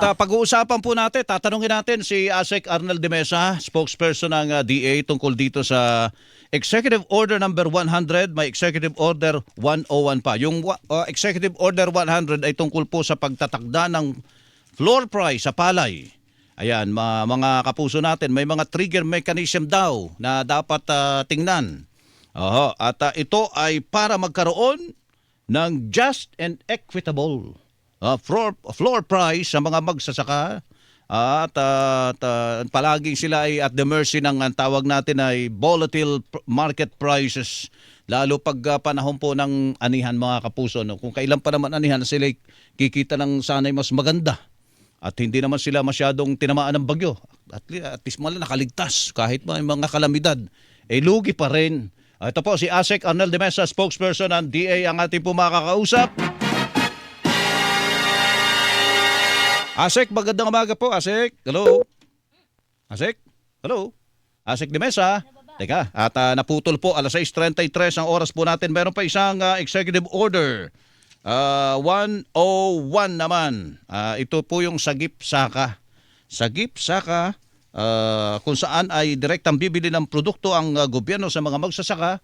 ah, pag-uusapan po natin, tatanungin natin si Asek Arnel de Mesa, spokesperson ng ah, DA tungkol dito sa Executive Order number 100, may Executive Order 101 pa. Yung ah, Executive Order 100 ay tungkol po sa pagtatakda ng floor price sa palay. Ayan, ma- mga kapuso natin, may mga trigger mechanism daw na dapat ah, tingnan. Oho, at ah, ito ay para magkaroon ng just and equitable ah, floor, floor price sa mga magsasaka. At, ah, at ah, palaging sila ay at the mercy ng ang tawag natin ay volatile market prices. Lalo pag ah, panahon po ng anihan mga kapuso. No? Kung kailan pa naman anihan, sila kikita ng sanay mas maganda. At hindi naman sila masyadong tinamaan ng bagyo. At, at least mala nakaligtas kahit may mga kalamidad. Eh lugi pa rin. Ito po si Asek Arnel de Mesa, spokesperson ng DA ang ating po Asek, magandang umaga po. Asek, hello. Asek, hello. Asek de Mesa. Teka, at ah, naputol po alas 6.33 ang oras po natin. Meron pa isang ah, executive order. Ah, 101 naman. Ah, ito po yung Sagip Saka. Sagip Saka ah, kung saan ay direktang bibili ng produkto ang ah, gobyerno sa mga magsasaka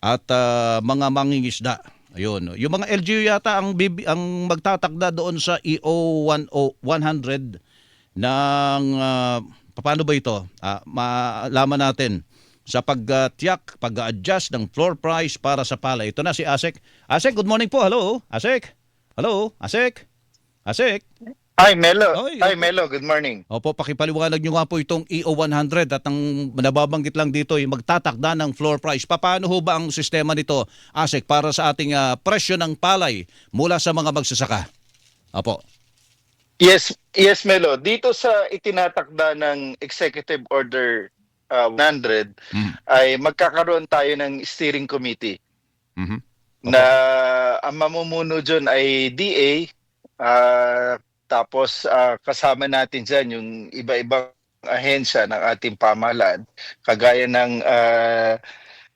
at ah, mga mangingisda. Ayun. Yung mga LGU yata ang bibi, ang magtatakda doon sa EO 10 100 ng ah, paano ba ito? Ah, malaman natin sa pagtiyak, pag-adjust ng floor price para sa palay. Ito na si Asek. Asek, good morning po. Hello, Asek. Hello, Asek. Asek. Hi Melo. Oy, Hi. Melo, good morning. Opo, pakipaliwanag nyo nga po itong EO 100 at ang nababanggit lang dito ay magtatakda ng floor price. Paano ho ba ang sistema nito, Asek, para sa ating ah, presyo ng palay mula sa mga magsasaka? Opo. Yes, yes Melo. Dito sa itinatakda ng Executive Order uh, 100 Mhm. ay magkakaroon tayo ng steering committee Mhm. na ang mamumuno dyan ay DA ah, tapos ah, kasama natin dyan yung iba-ibang ahensya ng ating pamahalaan kagaya ng ah,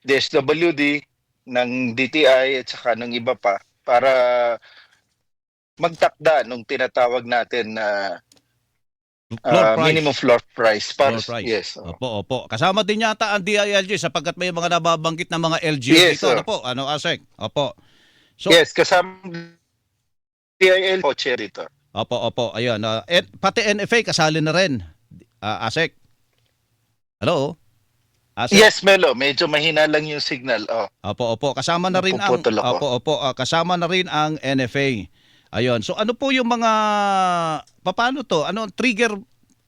DSWD, ng DTI at saka ng iba pa para magtakda nung tinatawag natin na Floor ah, price. minimum floor price para Floor price. yes. Opo, opo. Kasama din yata ang DILG sapagkat may mga nababanggit na mga LGU Yes, dito. Ano po? Ano, Asek? Opo. So, yes, kasama DIL po chair dito. Opo, opo. Ayun. ah, et, pati NFA kasali na rin. Ah, Asek? Hello? Asek? Yes, Melo, medyo mahina lang yung signal. Oh. Opo, opo. Kasama na rin ang Napuputol ako. Opo, opo. ah, kasama na rin ang NFA. Ayun. So ano po yung mga paano to? Ano trigger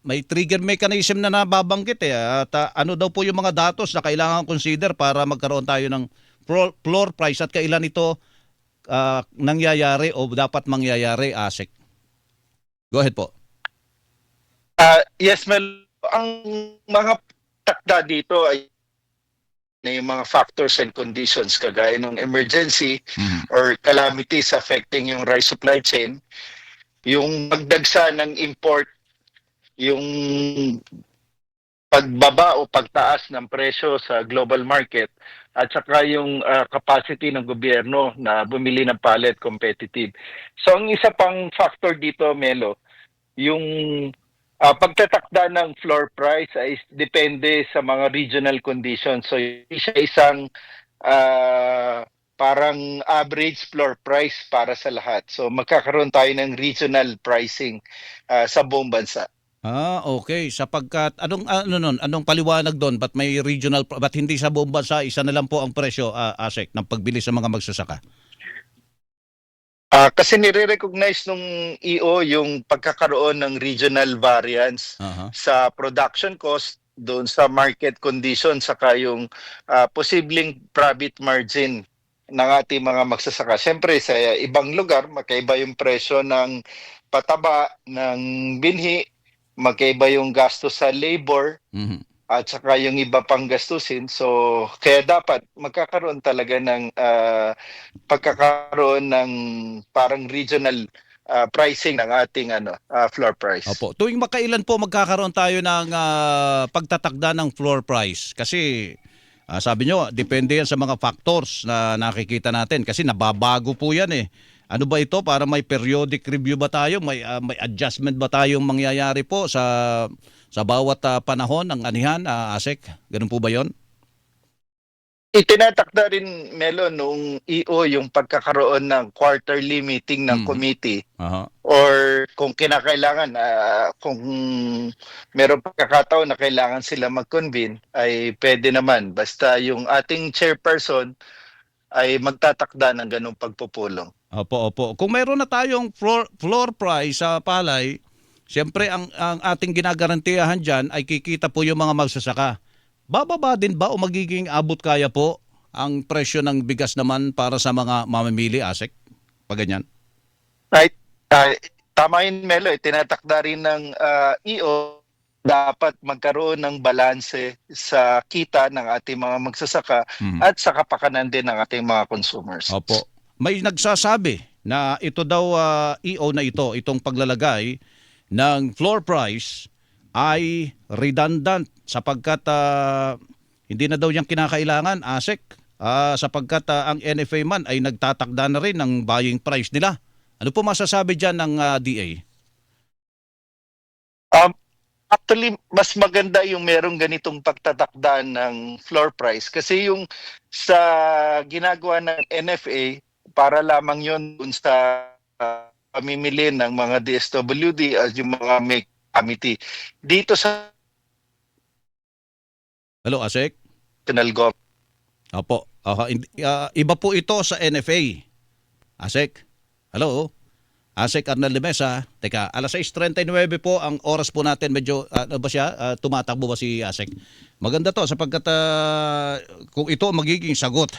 may trigger mechanism na nababanggit eh. At ah, ano daw po yung mga datos na kailangan consider para magkaroon tayo ng floor price at kailan ito ah, nangyayari o dapat mangyayari, ASEC? Go ahead po. Ah, yes, Melo, ang mga takda dito ay na yung mga factors and conditions kagaya ng emergency or calamities affecting yung rice supply chain, yung pagdagsa ng import, yung pagbaba o pagtaas ng presyo sa global market, at saka yung ah, capacity ng gobyerno na bumili ng pallet competitive. So ang isa pang factor dito, Melo, yung ah, pagtatakda ng floor price ay depende sa mga regional conditions. So siya isang ah, parang average floor price para sa lahat. So magkakaroon tayo ng regional pricing ah, sa buong bansa. Ah, okay. Sapagkat anong ano nun, anong paliwanag doon? Ba't may regional ba't hindi sa buong bansa isa na lang po ang presyo, ah, ASEC, ng pagbili sa mga magsasaka? Ah, kasi nire-recognize nung EO yung pagkakaroon ng regional variance Aha. sa production cost doon sa market condition saka yung ah, posibleng profit margin ng ating mga magsasaka. Siyempre sa ibang lugar magkaiba yung presyo ng pataba ng binhi, magkaiba yung gasto sa labor Mhm. At saka yung iba pang gastusin. So kaya dapat magkakaroon talaga ng ah, pagkakaroon ng parang regional ah, pricing ng ating ano ah, floor price. Opo. Tuwing makailan po magkakaroon tayo ng ah, pagtatakda ng floor price? Kasi ah, sabi nyo, depende yan sa mga factors na nakikita natin kasi nababago po yan eh. Ano ba ito para may periodic review ba tayo? May ah, may adjustment ba tayong mangyayari po sa sa bawat ah, panahon ng anihan, ah, ASEC? Ganun po ba 'yon? Itinatakda rin, Melo, nung EO yung pagkakaroon ng quarterly meeting ng committee Aha. or kung kinakailangan, ah, kung meron pagkakataon na kailangan sila mag-convene, ay pwede naman. Basta yung ating chairperson ay magtatakda ng ganong pagpupulong. Opo, opo. Kung mayroon na tayong floor, floor price sa palay, siyempre ang, ang ating ginagarantiyahan dyan ay kikita po yung mga magsasaka. Bababa din ba o magiging abot kaya po ang presyo ng bigas naman para sa mga mamimili, ASEC? Pag ganyan. Right? Ah, tama yun, Melo. eh. Tinatakda rin ng ah, EO dapat magkaroon ng balanse sa kita ng ating mga magsasaka Mhm. at sa kapakanan din ng ating mga consumers. Opo. May nagsasabi na ito daw ah, EO na ito, itong paglalagay ng floor price ay redundant sapagkat ah, hindi na daw yung kinakailangan, ASEC, ah, sapagkat ah, ang NFA man ay nagtatakda na rin ng buying price nila. Ano po masasabi dyan ng ah, DA? Actually, mas maganda yung merong ganitong pagtatakda ng floor price kasi yung sa ginagawa ng NFA para lamang yon dun sa ah, pamimili ng mga DSWD at yung mga may committee. Dito sa Hello, ASEC? national government, Opo. Ah, iba po ito sa NFA. ASEC? Hello? ASEC Arnel de Mesa. Teka, alas 6.39 po ang oras po natin. Medyo, ah, ano ba siya? Ah, tumatakbo ba si ASEC? Maganda to sapagkat ah, kung ito magiging sagot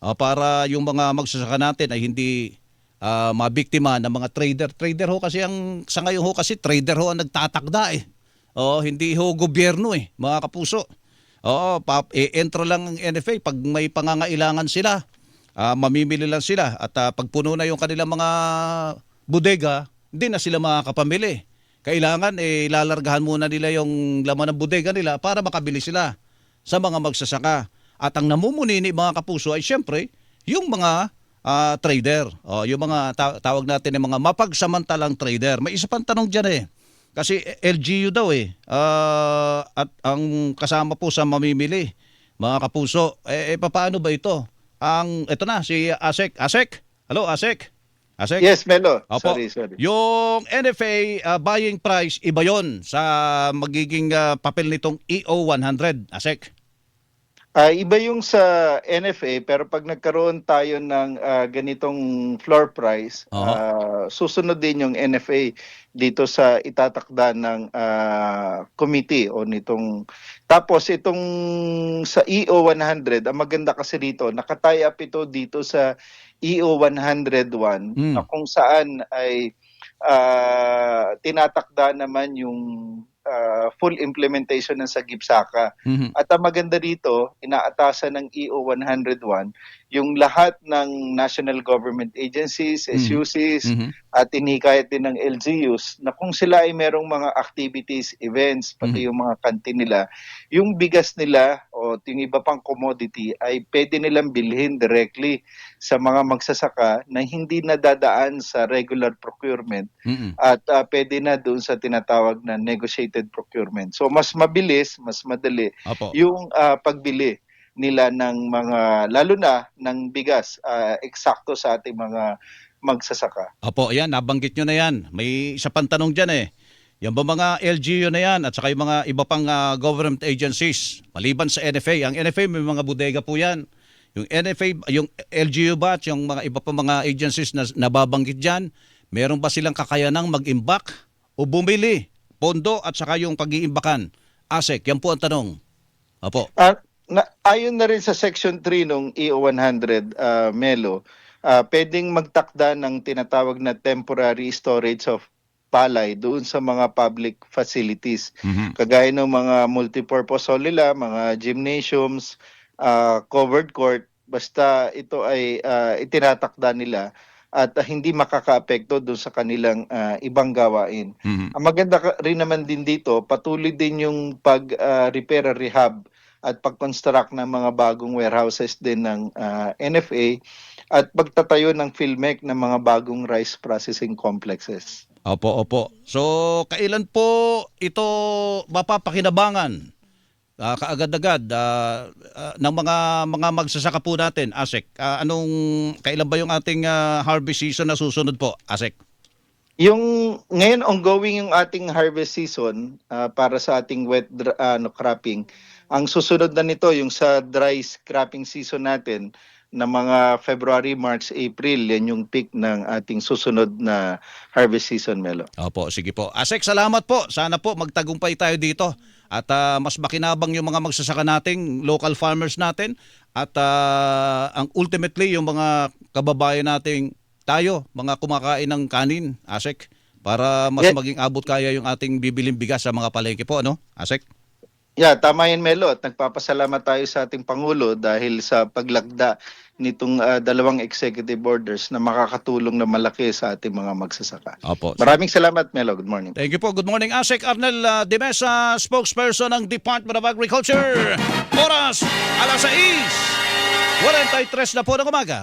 ah, para yung mga magsasaka natin ay hindi ah, mabiktima ng mga trader. Trader ho kasi ang, sa ngayon ho kasi trader ho ang nagtatakda eh. Oh, hindi ho gobyerno eh, mga kapuso. Oo, pap, e-entro lang ang NFA pag may pangangailangan sila. ah, mamimili lang sila at ah, pag puno na yung kanilang mga bodega, hindi na sila makakapamili. Kailangan eh lalargahan muna nila yung laman ng bodega nila para makabili sila sa mga magsasaka. At ang namumunini mga kapuso ay siyempre yung mga ah, trader. O, yung mga ta- tawag natin ng mga mapagsamantalang trader. May isa pang tanong dyan eh. Kasi LGU daw eh. Ah, at ang kasama po sa mamimili, mga kapuso, eh, eh paano ba ito? Ang, ito na, si Asek. Asek? Hello, Asek? Asek? Yes, Melo. Opo. Sorry, sorry. Yung NFA ah, buying price, iba yon sa magiging ah, papel nitong E EO 100. Asek? Ah, iba yung sa NFA pero pag nagkaroon tayo ng ah, ganitong floor price, Oo. ah, susunod din yung NFA dito sa itatakda ng ah, committee o nitong tapos itong sa EO 100, ang maganda kasi dito, nakatie up ito dito sa EO 101 Hmm. na kung saan ay ah, tinatakda naman yung ah, full implementation ng Sagip Saka. Mhm. At ang maganda dito, inaatasan ng EO 101 yung lahat ng national government agencies, Mhm. SUCs, Mhm. at inikayat din ng LGUs na kung sila ay merong mga activities, events, pati Mhm. yung mga kantin nila, yung bigas nila o yung iba pang commodity ay pwede nilang bilhin directly sa mga magsasaka na hindi nadadaan sa regular procurement Mhm. at ah, pwede na doon sa tinatawag na negotiated procurement. So mas mabilis, mas madali Opo. yung ah, pagbili nila ng mga lalo na ng bigas ah, eksakto sa ating mga magsasaka. Opo, ayan, nabanggit nyo na yan. May isa pang tanong dyan eh. Yan ba mga LGU na yan at saka yung mga iba pang ah, government agencies, maliban sa NFA. Ang NFA may mga bodega po yan. Yung NFA, yung LGU ba at yung mga iba pang mga agencies na nababanggit dyan, meron ba silang kakayanang mag-imbak o bumili pondo at saka yung pag-iimbakan? ASEC, yan po ang tanong. Opo. Ah, na, ayon na rin sa Section 3 ng EO 100, ah, Melo, ah, pwedeng magtakda ng tinatawag na temporary storage of palay doon sa mga public facilities. Mhm. Kagaya ng mga multipurpose hall nila, mga gymnasiums, ah, covered court, basta ito ay ah, itinatakda nila at ah, hindi makakaapekto doon sa kanilang ah, ibang gawain. Mhm. Ang maganda rin naman din dito, patuloy din yung pag-repair at rehab at pag-construct ng mga bagong warehouses din ng ah, NFA at pagtatayo ng PhilMec ng mga bagong rice processing complexes. Opo, opo. So, kailan po ito mapapakinabangan? Ah, kaagad-agad ah, ah, ng mga mga magsasaka po natin, Asek. Ah, anong kailan ba yung ating ah, harvest season na susunod po, Asek? Yung ngayon ongoing yung ating harvest season ah, para sa ating wet dr- ano cropping. Ang susunod na nito yung sa dry cropping season natin na mga February, March, April, yan yung peak ng ating susunod na harvest season, Melo. Opo, sige po. Asek, salamat po. Sana po magtagumpay tayo dito at ah, mas makinabang yung mga magsasaka nating local farmers natin at ah, ang ultimately yung mga kababayan nating tayo, mga kumakain ng kanin, Asek, para mas Yeah. maging abot kaya yung ating bibiling bigas sa mga palengke po, ano? Asek? Yeah, tama yan Melo at nagpapasalamat tayo sa ating Pangulo dahil sa paglagda nitong ah, dalawang executive orders na makakatulong na malaki sa ating mga magsasaka. Opo. Maraming salamat Melo. Good morning. Thank you po. Good morning, Asek Arnel uh, Dimesa, spokesperson ng Department of Agriculture. Oras, alas 6. 43 na po ng umaga.